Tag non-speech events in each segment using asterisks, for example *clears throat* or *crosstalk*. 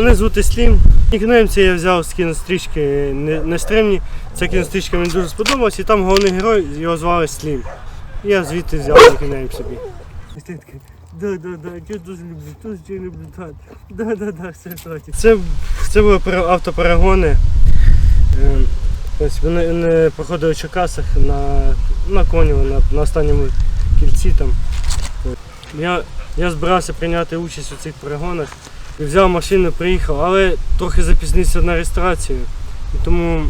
Мене звати Слім. Нікнейм це я взяв з кінострічки не, не стримні. Ця кінострічка мені дуже сподобалась, і там головний герой його звали Слім. Я звідти взяв нікнейм собі. Да, да, да, я дуже люблю, дуже люблю, так. Да, да, да, все хватить. Це, це були пере- автоперегони. Е, Ось вони, вони проходили в Черкасах на, на Конєво, на, на останньому кільці там. Я, я збирався прийняти участь у цих перегонах. Взяв машину, приїхав, але трохи запізнився на реєстрацію. І тому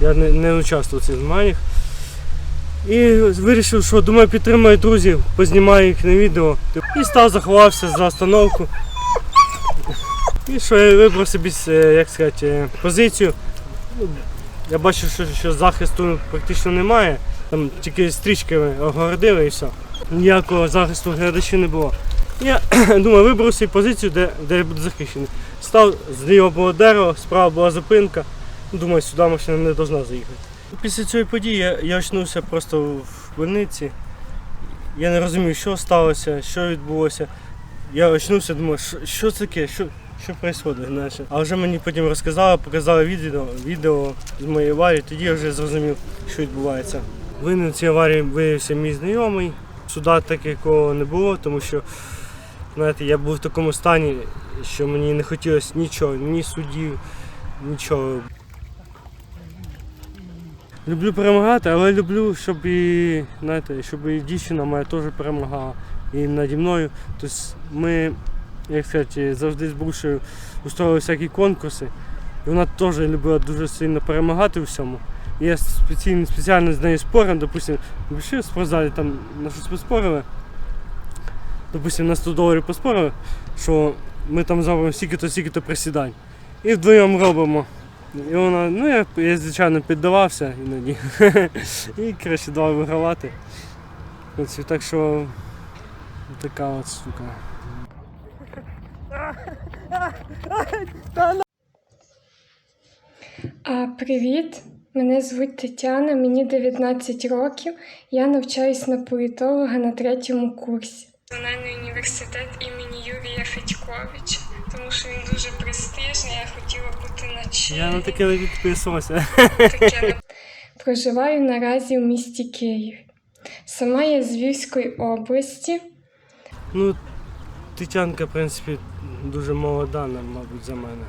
я не, не участвував в цих змаганнях. І вирішив, що думаю, підтримаю друзів, познімаю їх на відео. І став заховався за остановку. І що я вибрав собі, е, як сказати, е, позицію. Ну, Я бачу, що, що захисту практично немає. Там тільки стрічками огородили і все. Ніякого захисту глядачів не було. Я *clears throat* думаю, вибрав собі позицію, де, де я буду захищений. Став зліва було дерево, справа була зупинка. Думаю, сюди машина не повинна заїхати. Після цієї події я, я очнувся просто в больниці. Я не розумів, що сталося, що відбулося. Я очнувся, думаю, що, що це таке, що, що відбувається. А вже мені потім розказали, показали відео, відео з моєї аварії, тоді я вже зрозумів, що відбувається. Винен цій аварії виявився мій знайомий. Суда так якого не було, тому що знаєте, я був в такому стані, що мені не хотілося нічого, ні судів, нічого. Люблю перемагати, але люблю, щоб і, знаєте, щоб і дівчина моя теж перемагала і наді мною. Тобто ми, як сказати, завжди з Брушею устроїли всякі конкурси. І вона теж любила дуже сильно перемагати у всьому. І я спеціально, спеціально з нею спорив, допустим, пішли в спортзалі, там на щось поспорили. Допустим, на 100 доларів поспорили, що ми там зробимо стільки-то, стільки-то присідань. І вдвоєм робимо. І вона, ну я, я звичайно піддавався іноді. *laughs* І краще давай вигравати. Ось, так що така от штука. А, привіт! Мене звуть Тетяна, мені 19 років. Я навчаюсь на політолога на третьому курсі. Національний університет імені Юрія Федьковича, тому що він дуже престижний, я хотіла бути на чилі. Я на таке не підписувався. Таке *laughs* Проживаю наразі в місті Київ. Сама я з Львівської області. Ну, Тетянка, в принципі, дуже молода, мабуть, за мене.